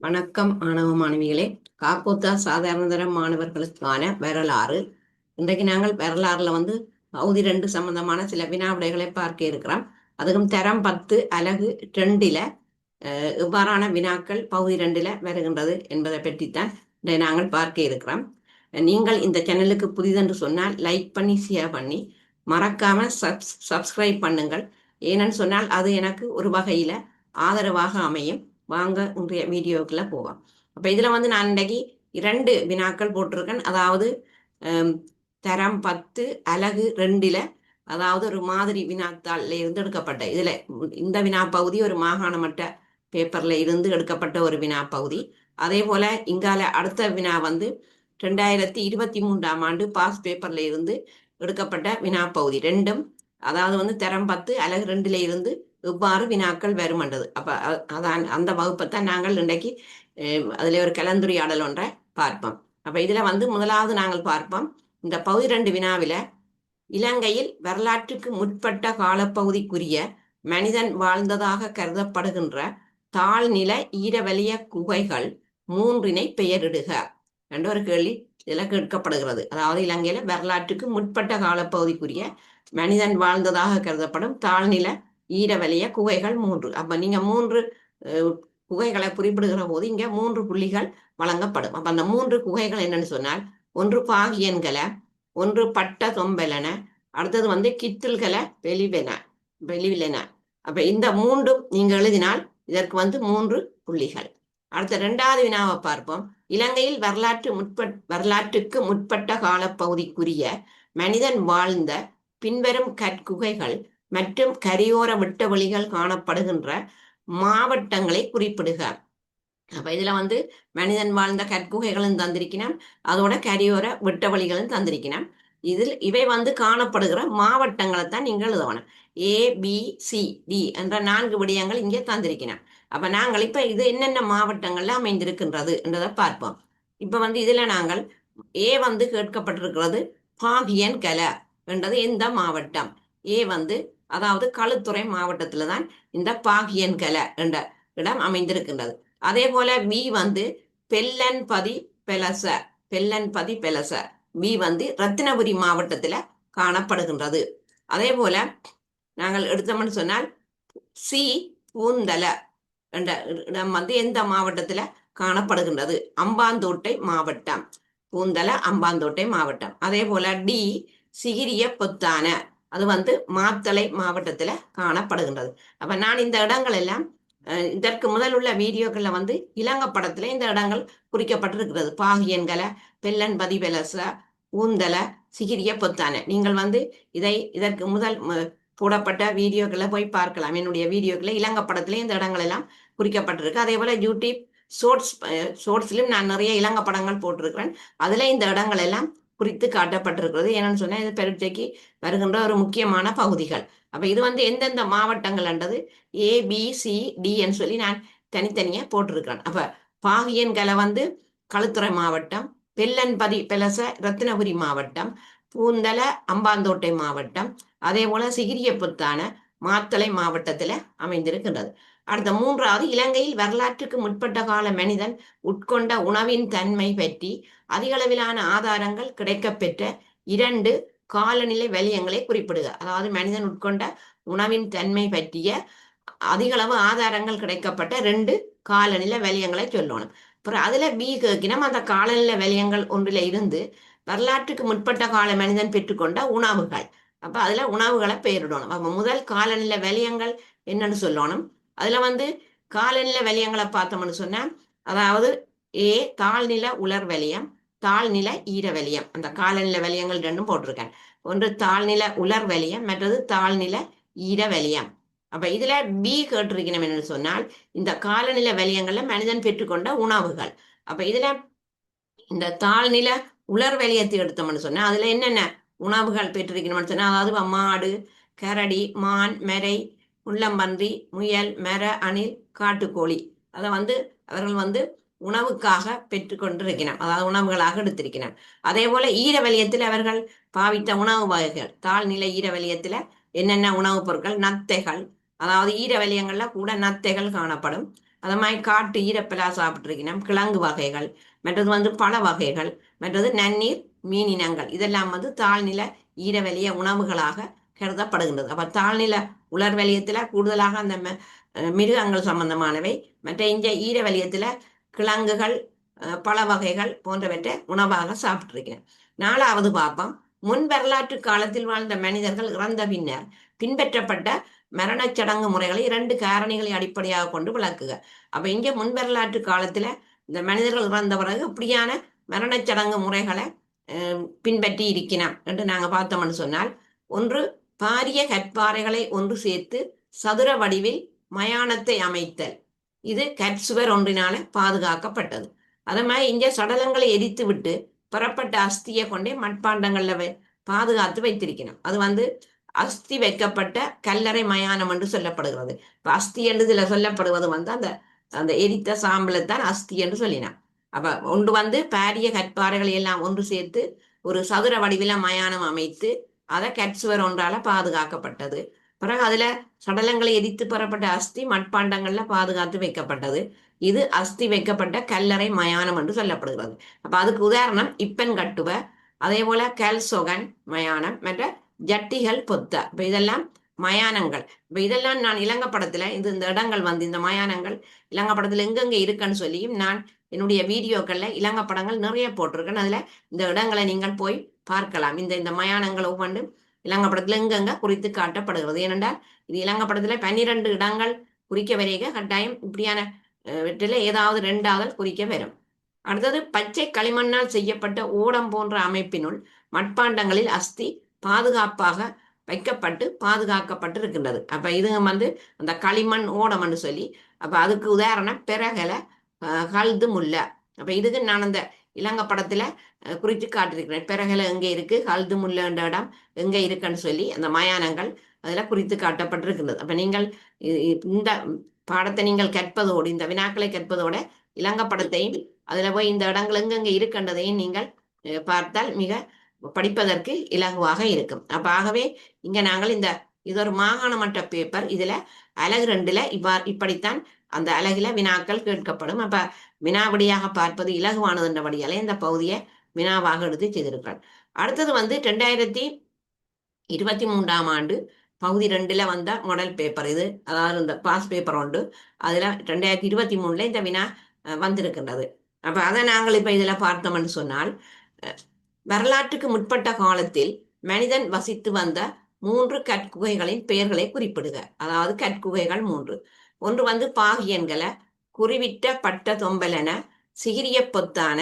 வணக்கம் மாணவ மாணவிகளே. காப்போத்தா சாதாரணதர மாணவர்களுக்கான வரலாறு. இன்றைக்கு நாங்கள் வரலாறுல வந்து பகுதி ரெண்டு சம்பந்தமான சில வினாவிடைகளை பார்க்க இருக்கிறோம். அதுக்கும் தரம் பத்து அலகு ரெண்டில இவ்வாறான வினாக்கள் பகுதி ரெண்டுல வருகின்றது என்பதை பற்றித்தான் இன்றைய நாங்கள் பார்க்க இருக்கிறோம். நீங்கள் இந்த சேனலுக்கு புதிதென்று சொன்னால் லைக் பண்ணி ஷேர் பண்ணி மறக்காம சப்ஸ் சப்ஸ்கிரைப் பண்ணுங்கள். ஏனென்னு சொன்னால் அது எனக்கு ஒரு வகையில ஆதரவாக அமையும். வாங்க இன்றைய வீடியோக்குள்ள போவோம் அப்ப இதுல வந்து நான் இன்றைக்கு இரண்டு வினாக்கள் போட்டிருக்கேன். அதாவது தரம் பத்து அலகு ரெண்டுல அதாவது ஒரு மாதிரி வினாத்தாள்ல இருந்து எடுக்கப்பட்ட இதுல இந்த வினா பகுதி ஒரு மாகாண மட்ட பேப்பர்ல இருந்து எடுக்கப்பட்ட ஒரு வினா பகுதி அதே போல இங்கால அடுத்த வினா வந்து ரெண்டாயிரத்தி இருபத்தி மூன்றாம் ஆண்டு பாஸ் பேப்பர்ல இருந்து எடுக்கப்பட்ட வினா பகுதி ரெண்டும் அதாவது வந்து தரம் பத்து அலகு ரெண்டுல இருந்து இவ்வாறு வினாக்கள் வருமென்றது. அப்ப அதான் அந்த வகுப்பைத்தான் நாங்கள் இன்றைக்கு அதில் ஒரு கலந்துரையாடல் ஒன்றை பார்ப்போம். அப்ப இதுல வந்து முதலாவது நாங்கள் பார்ப்போம். இந்த பகுதி ரெண்டு வினாவில இலங்கையில் வரலாற்றுக்கு முற்பட்ட காலப்பகுதிக்குரிய மனிதன் வாழ்ந்ததாக கருதப்படுகின்ற தாழ்நில ஈரவலிய குகைகள் மூன்றினை பெயரிடுக. என்ற ஒரு கேள்வி இதில் கேட்கப்படுகிறது. அதாவது இலங்கையில வரலாற்றுக்கு முற்பட்ட காலப்பகுதிக்குரிய மனிதன் வாழ்ந்ததாக கருதப்படும் தாழ்நில ஈரவலைய குகைகள் மூன்று. அப்ப நீங்க மூன்று குகைகளை குறிப்பிடுகிற போது இங்க மூன்று புள்ளிகள் வழங்கப்படும். அப்ப அந்த மூன்று குகைகள் என்னன்னு சொன்னால் ஒன்று பாகியன்களை ஒன்று பட்ட தொம்பலன அடுத்தது வந்து கித்தில்கல வெளிவென வெளிவிலன. அப்ப இந்த மூன்றும் நீங்க எழுதினால் இதற்கு வந்து மூன்று புள்ளிகள். அடுத்த இரண்டாவது வினாவை பார்ப்போம். இலங்கையில் வரலாற்று முற்பட் வரலாற்றுக்கு முற்பட்ட காலப்பகுதிக்குரிய மனிதன் வாழ்ந்த பின்வரும் கற்குகைகள் மற்றும் கரையோர விட்ட வழிகள் காணப்படுகின்ற மாவட்டங்களை குறிப்பிடுக அப்ப இதுல வந்து மனிதன் வாழ்ந்த கற்குகைகளும் தந்திருக்கணும் அதோட கரையோர விட்ட வழிகளும் தந்திருக்கணும் இதில் இவை வந்து காணப்படுகிற மாவட்டங்களை தான் நீங்கள் எழுதணும். ஏ பி சி டி என்ற நான்கு விடயங்கள் இங்கே தந்திருக்கணும் அப்ப நாங்கள் இப்ப இது என்னென்ன மாவட்டங்கள்ல அமைந்திருக்கின்றது என்றதை பார்ப்போம். இப்ப வந்து இதுல நாங்கள் ஏ வந்து கேட்கப்பட்டிருக்கிறது பாகியன் கல என்றது எந்த மாவட்டம்? ஏ வந்து அதாவது களுத்துறை மாவட்டத்தில் தான் இந்த பாகியன்கலை என்ற இடம் அமைந்திருக்கின்றது. அதே போல மீ வந்து பெல்லன்பதி பெலச பெல்லன்பதி பெலச பி வந்து ரத்தினபுரி மாவட்டத்தில் காணப்படுகின்றது. அதே போல நாங்கள் எடுத்தோம்னு சொன்னால் சி பூந்தல என்ற இடம் வந்து எந்த மாவட்டத்தில் காணப்படுகின்றது? அம்பாந்தோட்டை மாவட்டம். பூந்தல அம்பாந்தோட்டை மாவட்டம். அதே போல டி சிகிரிய பொத்தான அது வந்து மாத்தளை மாவட்டத்துல காணப்படுகின்றது. அப்ப நான் இந்த இடங்கள் எல்லாம் இதற்கு முதல் உள்ள வீடியோக்கள்ல வந்து இலங்கை படத்துல இந்த இடங்கள் குறிக்கப்பட்டிருக்கிறது. பாகியன்களை பெல்லன் பதிவெலச ஊந்தல சிகிரிய பொத்தான. நீங்கள் வந்து இதை இதற்கு முதல் போடப்பட்ட வீடியோக்களை போய் பார்க்கலாம். என்னுடைய வீடியோக்களை இலங்கை படத்துல இந்த இடங்கள் எல்லாம் குறிக்கப்பட்டிருக்கு. அதே போல யூடியூப் ஷோர்ட்ஸ் ஷோர்ட்ஸ்லையும் நான் நிறைய இலங்கை படங்கள் போட்டிருக்கிறேன். அதுல இந்த இடங்கள் எல்லாம் குறித்து காட்டப்பட்டிருக்கிறது. என்னன்னு சொன்னா இது பரீட்சைக்கு வருகின்ற ஒரு முக்கியமான பகுதிகள். அப்ப இது வந்து எந்தெந்த மாவட்டங்கள் என்றது ஏ பி சி டின்னு சொல்லி நான் தனித்தனியா போட்டிருக்கிறேன். அப்ப பாகியன்கலை வந்து களுத்துறை மாவட்டம் பெல்லன்பதி பெலச ரத்தினபுரி மாவட்டம் பூந்தல அம்பாந்தோட்டை மாவட்டம் அதே போல சிகிரியப்புத்தான மாத்தளை மாவட்டத்துல அமைந்திருக்கின்றது. அடுத்த மூன்றாவது இலங்கையில் வரலாற்றுக்கு முற்பட்ட கால மனிதன் உட்கொண்ட உணவின் தன்மை பற்றி அதிகளவிலான ஆதாரங்கள் கிடைக்கப்பெற்ற இரண்டு காலநிலை வலியங்களை குறிப்பிடுக. அதாவது மனிதன் உட்கொண்ட உணவின் தன்மை பற்றிய அதிகளவு ஆதாரங்கள் கிடைக்கப்பட்ட ரெண்டு காலநிலை வலியங்களை சொல்லணும். அப்புறம் அதுல பி கேட்கினம். அந்த காலநிலை வலியங்கள் ஒன்றில் இருந்து வரலாற்றுக்கு முற்பட்ட கால மனிதன் பெற்றுக்கொண்ட உணவுகள். அப்ப அதுல உணவுகளை பெயரிடணும். அப்ப முதல் காலநிலை வலியங்கள் என்னன்னு சொல்லணும். அதுல வந்து காலநில வலயங்களை பார்த்தோம்னு சொன்னா அதாவது ஏ தாழ்நில உலர் வலியம் தாழ்நில ஈர வலயம் அந்த காலநிலை வலயங்கள் ரெண்டும் போட்டிருக்கேன். ஒன்று தாழ்நில உலர் வலியம் மற்றது தாழ்நில ஈர வலயம் அப்ப இதுல பி கேட்டிருக்கணும் என்று சொன்னால் இந்த காலநிலை வலயங்கள்ல மனிதன் பெற்றுக்கொண்ட உணவுகள். அப்ப இதுல இந்த தாழ்நில உலர் வலயத்தை எடுத்தோம்னு சொன்னா அதுல என்னென்ன உணவுகள் பெற்றிருக்கணும்னு சொன்னா அதாவது மாடு கரடி மான் மெரை முள்ளம்பன்றி முயல் மர அணில் காட்டுக்கோழி. அதை வந்து அவர்கள் வந்து உணவுக்காக பெற்றுக்கொண்டிருக்கிறோம் அதாவது உணவுகளாக எடுத்திருக்கிறோம் அதே போல ஈர வலியத்தில் அவர்கள் பாவித்த உணவு வகைகள் தாழ்நிலை ஈர வலியத்தில் என்னென்ன உணவுப் பொருட்கள் நத்தைகள் அதாவது ஈர வலியங்கள்ல கூட நத்தைகள் காணப்படும். அது மாதிரி காட்டு ஈரப்பலா சாப்பிட்ருக்கணும் கிழங்கு வகைகள் மற்றது வந்து பழ வகைகள் மற்றது நன்னீர் மீன் இனங்கள். இதெல்லாம் வந்து தாழ்நில ஈரவெளிய உணவுகளாக கருதப்படுகின்றது. அப்ப தாழ்நில உலர்வலியத்துல கூடுதலாக அந்த மிருகங்கள் சம்பந்தமானவை. மற்ற இந்த ஈரவலியத்துல கிழங்குகள் பழ வகைகள் போன்றவற்றை உணவாக சாப்பிட்டிருக்கிறேன். நாலாவது பார்ப்போம் முன் வரலாற்று காலத்தில் வாழ்ந்த மனிதர்கள் இறந்த பின்னர் பின்பற்றப்பட்ட மரணச் சடங்கு முறைகளை இரண்டு காரணிகளை அடிப்படையாக கொண்டு விளக்குக. அப்ப இங்க முன் வரலாற்று காலத்துல இந்த மனிதர்கள் இறந்த பிறகு இப்படியான மரணச் சடங்கு முறைகளை பின்பற்றி இருக்கிறோம் என்று நாங்க பார்த்தோம்னு சொன்னால் ஒன்று பாரிய கற்பாறைகளை ஒன்று சேர்த்து சதுர வடிவில் மயானத்தை அமைத்தல். இது கற்சுவர் ஒன்றினால பாதுகாக்கப்பட்டது. அதே மாதிரி இங்க சடலங்களை எரித்து விட்டு புறப்பட்ட அஸ்தியை கொண்டே மட்பாண்டங்கள்ல வை- பாதுகாத்து வைத்திருக்கணும். அது வந்து அஸ்தி வைக்கப்பட்ட கல்லறை மயானம் என்று சொல்லப்படுகிறது. இப்போ அஸ்தி என்று இதுல சொல்லப்படுவது வந்து அந்த அந்த எரித்த சாம்பலத்தான் அஸ்தி என்று சொல்லினான். அப்ப ஒன்று வந்து பாரிய கற்பாறைகளை எல்லாம் ஒன்று சேர்த்து ஒரு சதுர வடிவில மயானம் அமைத்து அதை கட்சுவர் ஒன்றால பாதுகாக்கப்பட்டது. பிறகு அதுல சடலங்களை எரித்து பெறப்பட்ட அஸ்தி மட்பாண்டங்கள்ல பாதுகாத்து வைக்கப்பட்டது. இது அஸ்தி வைக்கப்பட்ட கல்லறை மயானம் என்று சொல்லப்படுகிறது. அப்ப அதுக்கு உதாரணம் இப்பன் கட்டுவ அதே போல கல்சொகன் மயானம் மற்ற ஜட்டிகள் பொத்த. இப்ப இதெல்லாம் மயானங்கள். இப்ப இதெல்லாம் நான் இலங்கப்படத்துல இந்த இந்த இடங்கள் வந்து இந்த மயானங்கள் இலங்கப்படத்துல எங்கெங்க இருக்குன்னு சொல்லியும் நான் என்னுடைய வீடியோக்கள்ல இலங்கப்படங்கள் நிறைய போட்டிருக்கேன். அதுல இந்த இடங்களை நீங்கள் போய் பார்க்கலாம். இந்த இந்த மயானங்கள் ஒவ்வொன்றும் இலங்கப்படத்துல எங்கெங்க குறித்து காட்டப்படுகிறது. ஏனென்றால் இது இலங்கப்படத்துல பன்னிரண்டு இடங்கள் குறிக்க வரைக கட்டாயம் இப்படியான வெற்றில ஏதாவது ரெண்டாவது குறிக்க வரும். அடுத்தது பச்சை களிமண்ணால் செய்யப்பட்ட ஓடம் போன்ற அமைப்பினுள் மட்பாண்டங்களில் அஸ்தி பாதுகாப்பாக வைக்கப்பட்டு பாதுகாக்கப்பட்டு இருக்கின்றது. அப்ப இது வந்து அந்த களிமண் ஓடம்னு சொல்லி அப்ப அதுக்கு உதாரணம் பிறகல கல்து முல்ல. அப்ப இதுக்கு நான் அந்த இலங்கை படத்துல குறித்து காட்டியிருக்கிறேன். பிறகல எங்க இருக்கு கல்து முல்லைன்ற இடம் எங்க இருக்குன்னு சொல்லி அந்த மயானங்கள் அதில் குறித்து காட்டப்பட்டிருக்கின்றது. அப்ப நீங்கள் இந்த பாடத்தை நீங்கள் கற்பதோடு இந்த வினாக்களை கற்பதோட இலங்கை படத்தையும் அதுல போய் இந்த இடங்கள் எங்கெங்க இருக்கின்றதையும் நீங்கள் பார்த்தால் மிக படிப்பதற்கு இலகுவாக இருக்கும். அப்ப ஆகவே இங்க நாங்கள் இந்த இது ஒரு மாகாண மட்ட பேப்பர் இதுல அலகு ரெண்டுல இவ்வா இப்படித்தான் அந்த அலகுல வினாக்கள் கேட்கப்படும். அப்ப வினாவடியாக பார்ப்பது இலகுவானது என்றபடியாலே இந்த பகுதியை வினாவாக எடுத்து செய்திருக்கிறார். அடுத்தது வந்து ரெண்டாயிரத்தி இருபத்தி மூன்றாம் ஆண்டு பகுதி ரெண்டுல வந்த மாடல் பேப்பர் இது அதாவது இந்த பாஸ் பேப்பர் உண்டு. அதுல ரெண்டாயிரத்தி இருபத்தி மூணுல இந்த வினா வந்திருக்கின்றது. அப்ப அதை நாங்கள் இப்ப இதுல பார்த்தோம்னு சொன்னால் வரலாற்றுக்கு முற்பட்ட காலத்தில் மனிதன் வசித்து வந்த மூன்று கற்குகைகளின் பெயர்களை குறிப்பிடுக. அதாவது கற்குகைகள் மூன்று. ஒன்று வந்து பாகியன்கள குறிவிட்ட பட்ட தொம்பலன சிகிரிய பொத்தான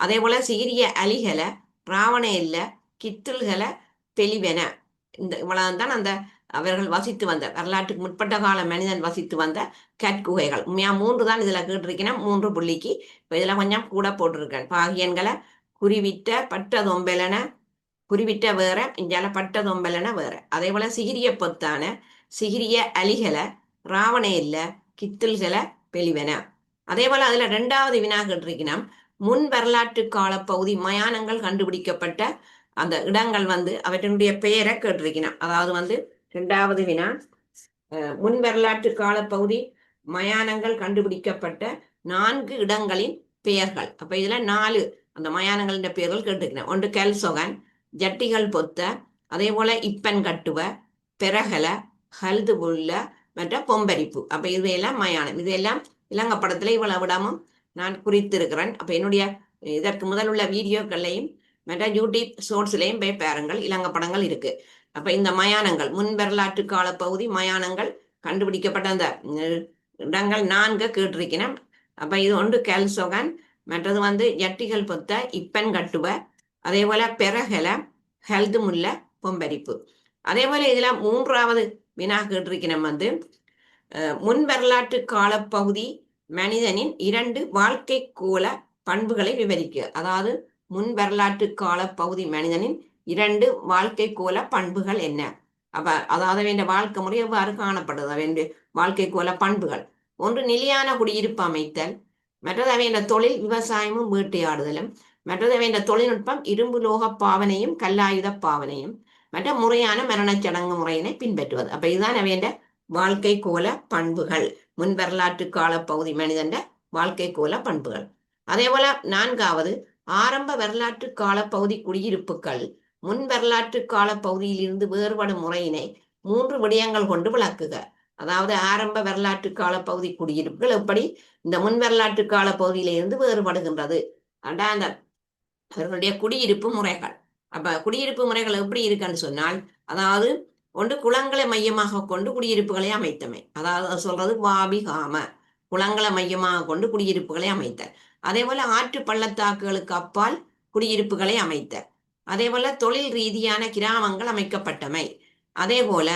அதே போல சிகிரிய அலிகளை ராவண இல்ல கித்துல்கள பெலிவென இந்த இவ்வளவுதான் அந்த அவர்கள் வசித்து வந்த வரலாற்றுக்கு முற்பட்ட கால மனிதன் வசித்து வந்த கற்குகைகள். உண்மையா மூன்று தான் இதுல கேட்டிருக்கேன் மூன்று புள்ளிக்கு இப்ப இதுல கொஞ்சம் கூட போட்டிருக்கேன். பாகியன்களை குறிவிட்ட பட்ட தொம்பலன குறிவிட்ட வேற இஞ்சால பட்ட தொம்பலன வேற. அதே போல சிகிரிய பொத்தான சிகிரிய அலிகளை ராவண இல்ல கித்துல்கள பெலிவென அதே போல அதுல ரெண்டாவது வினா கேட்டிருக்கணும் முன் வரலாற்று கால பகுதி மயானங்கள் கண்டுபிடிக்கப்பட்ட அந்த இடங்கள் வந்து அவற்றினுடைய பெயரை கேட்டிருக்கணும் அதாவது வந்து ரெண்டாவது வினா முன் வரலாற்று கால பகுதி மயானங்கள் கண்டுபிடிக்கப்பட்ட நான்கு இடங்களின் பெயர்கள். அப்ப இதுல நாலு அந்த மயானங்களின் பேர்கள் கேட்டுக்கிறேன். ஒன்று கெல்சொகன் ஜட்டிகள் பொத்த அதே போல இப்பன் கட்டுவ பெரகல ஹல்துபுல்ல மற்ற பொம்பரிப்பு. அப்ப இவையெல்லாம் மயானம். இதையெல்லாம் இலங்கை படத்துல இவ்வளவு விடாமும் நான் குறித்திருக்கிறேன். அப்ப என்னுடைய இதற்கு முதல் உள்ள வீடியோக்கள்லையும் மற்ற யூடியூப் ஷோர்ட்ஸ்லையும் போய் பாருங்கள். இலங்கை படங்கள் இருக்கு. அப்ப இந்த மயானங்கள் முன் வரலாற்று கால பகுதி மயானங்கள் கண்டுபிடிக்கப்பட்ட அந்த இடங்கள் நான்கு கேட்டிருக்கிறேன். அப்ப இது ஒன்று கெல்சொகன் மற்றது வந்து ஜட்டிகள் பொத்த இப்பன் கட்டுவ அதே போல பெரகல ஹெல்து முல்ல பொம்பரிப்பு. அதே போல இதுல மூன்றாவது வினா கேட்டிருக்கிறோம் வந்து முன் வரலாற்று காலப்பகுதி மனிதனின் இரண்டு வாழ்க்கை கோல பண்புகளை விவரிக்க. அதாவது முன் வரலாற்று காலப்பகுதி மனிதனின் இரண்டு வாழ்க்கை கோல பண்புகள் என்ன? அப்ப அதாவது வேண்டிய வாழ்க்கை முறை எவ்வாறு காணப்படுது? வேண்டிய வாழ்க்கை கோல பண்புகள். ஒன்று நிலையான குடியிருப்பு அமைத்தல் மற்றது அவையின் தொழில் விவசாயமும் வேட்டையாடுதலும் மற்றது அவையின் தொழில்நுட்பம் இரும்பு லோக பாவனையும் கல்லாயுத பாவனையும் மற்ற முறையான மரணச் சடங்கு முறையினை பின்பற்றுவது. அப்ப இதுதான் அவையின் வாழ்க்கை கோல பண்புகள். முன் வரலாற்று கால பகுதி மனிதன் வாழ்க்கை கோல பண்புகள். அதே போல நான்காவது ஆரம்ப வரலாற்று கால பகுதி குடியிருப்புகள். முன் வரலாற்று கால பகுதியில் இருந்து வேறுபடும் முறையினை மூன்று விடயங்கள் கொண்டு விளக்குக. அதாவது ஆரம்ப வரலாற்று கால பகுதி குடியிருப்புகள் எப்படி இந்த முன் வரலாற்று கால பகுதியிலிருந்து வேறுபடுகின்றது. அண்டா அந்த அவர்களுடைய குடியிருப்பு முறைகள். அப்ப குடியிருப்பு முறைகள் எப்படி இருக்குன்னு சொன்னால் அதாவது ஒன்று குளங்களை மையமாக கொண்டு குடியிருப்புகளை அமைத்தமை. அதாவது சொல்றது வாபிகாம குளங்களை மையமாக கொண்டு குடியிருப்புகளை அமைத்த அதே போல ஆற்று பள்ளத்தாக்குகளுக்கு அப்பால் குடியிருப்புகளை அமைத்த அதே போல தொழில் ரீதியான கிராமங்கள் அமைக்கப்பட்டமை. அதே போல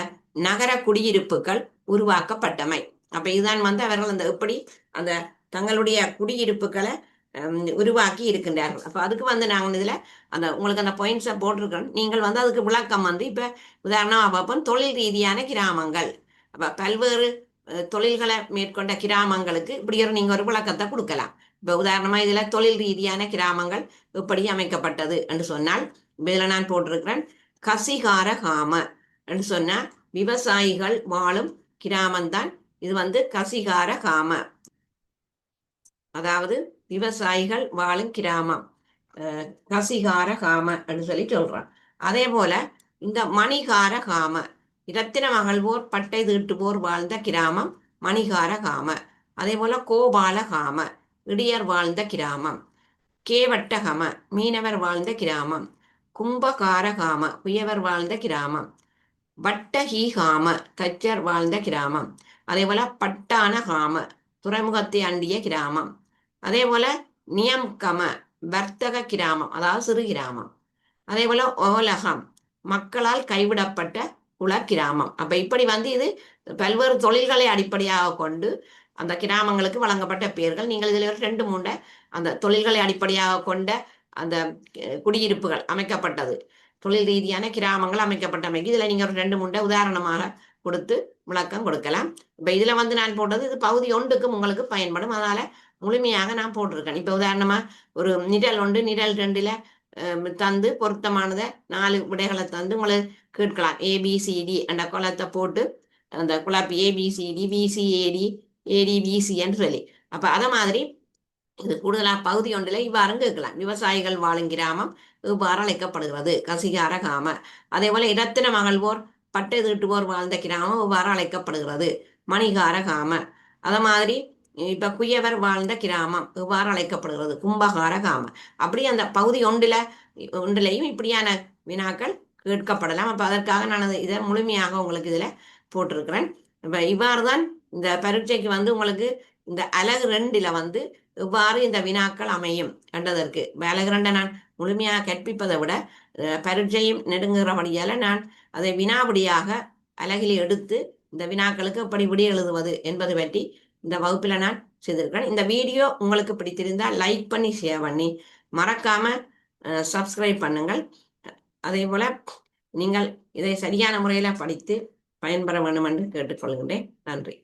நகர குடியிருப்புகள் உருவாக்கப்பட்டமை. அப்ப இதுதான் வந்து அவர்கள் அந்த எப்படி அந்த தங்களுடைய குடியிருப்புகளை உருவாக்கி இருக்கின்றார்கள். அப்ப அதுக்கு வந்து நாங்கள் இதுல அந்த உங்களுக்கு அந்த பாயிண்ட்ஸை போட்டிருக்கோம் நீங்கள் வந்து அதுக்கு விளக்கம் வந்து இப்ப உதாரணமாக பார்ப்போம். தொழில் ரீதியான கிராமங்கள். அப்ப பல்வேறு தொழில்களை மேற்கொண்ட கிராமங்களுக்கு இப்படி ஒரு நீங்க ஒரு விளக்கத்தை கொடுக்கலாம். இப்ப உதாரணமா இதுல தொழில் ரீதியான கிராமங்கள் எப்படி அமைக்கப்பட்டது என்று சொன்னால் இதுல நான் போட்டிருக்கிறேன். கசிகார காம என்று சொன்னா விவசாயிகள் வாழும் கிராமம்தான். இது வந்து கசிகார காம. அதாவது விவசாயிகள் வாழும் கிராமம். கசிகார காம அப்படின்னு சொல்லி சொல்றான். அதே போல இந்த மணிகார காம இரத்தின மகள்வோர் பட்டை தீட்டுவோர் வாழ்ந்த கிராமம் மணிகார காம. அதே போல கோபால காம இடியர் வாழ்ந்த கிராமம். கேவட்டகம மீனவர் வாழ்ந்த கிராமம். கும்பகாரகாம குயவர் வாழ்ந்த கிராமம். வட்டஹீகாம தச்சர் வாழ்ந்த கிராமம். அதே போல பட்டான காம துறைமுகத்தை அண்டிய கிராமம். அதே போல நியம்கம வர்த்தக கிராமம் அதாவது சிறு கிராமம். அதே போல ஓலகம் மக்களால் கைவிடப்பட்ட குல கிராமம். அப்ப இப்படி வந்து இது பல்வேறு தொழில்களை அடிப்படையாக கொண்டு அந்த கிராமங்களுக்கு வழங்கப்பட்ட பெயர்கள். நீங்கள் இதில் ரெண்டு மூண்ட அந்த தொழில்களை அடிப்படையாக கொண்ட அந்த குடியிருப்புகள் அமைக்கப்பட்டது. தொழில் ரீதியான கிராமங்கள் அமைக்கப்பட்டமைக்கு இதுல நீங்க ஒரு ரெண்டு மூண்ட உதாரணமாக கொடுத்து விளக்கம் கொடுக்கலாம். இப்ப இதுல வந்து நான் போட்டது இது பகுதி ஒன்றுக்கும் உங்களுக்கு பயன்படும். அதனால முழுமையாக நான் போட்டிருக்கேன். இப்ப உதாரணமா ஒரு நிரல் ஒன்று நிரல் ரெண்டுல தந்து பொருத்தமானதை நாலு விடைகளை தந்து உங்களை கேட்கலாம். ஏபிசிடி அந்த குளத்தை போட்டு அந்த குழாப்பி ஏபிசிடி பிசிஏடி ஏடி பிசின்னு சொல்லி. அப்ப அத மாதிரி இது கூடுதலா பகுதி ஒன்றில் இவ்வாறு கேட்கலாம். விவசாயிகள் வாழும் கிராமம் இவ்வாறு அழைக்கப்படுகிறது கசிகார காம அதே போல இடத்தின மகள்வோர் பட்டை தீட்டுவோர் வாழ்ந்த கிராமம் இவ்வாறு அழைக்கப்படுகிறது மணிகார காம அத மாதிரி இப்ப குயவர் வாழ்ந்த கிராமம் இவ்வாறு அழைக்கப்படுகிறது கும்பகார காம அப்படி அந்த பகுதி ஒன்றுல ஒன்றிலையும் இப்படியான வினாக்கள் கேட்கப்படலாம். அப்ப அதற்காக நான் இதை முழுமையாக உங்களுக்கு இதுல போட்டிருக்கிறேன். இப்ப இவ்வாறு தான் இந்த பரீட்சைக்கு வந்து உங்களுக்கு இந்த அழகு ரெண்டுல வந்து இவ்வாறு இந்த வினாக்கள் அமையும் கண்டதற்கு அழகு ரெண்டை நான் முழுமையாக கற்பிப்பதை விட பரீட்சையும் நெடுங்குகிறபடியால நான் அதை வினாபடியாக அழகில் எடுத்து இந்த வினாக்களுக்கு எப்படி விடி எழுதுவது என்பது பற்றி இந்த வகுப்பில் நான் செய்திருக்கிறேன். இந்த வீடியோ உங்களுக்கு பிடித்திருந்தால் லைக் பண்ணி ஷேர் பண்ணி மறக்காமல் சப்ஸ்கிரைப் பண்ணுங்கள். அதே போல் நீங்கள் இதை சரியான முறையில் படித்து பயன்பெற வேண்டும் என்று கேட்டுக்கொள்கின்றேன். நன்றி.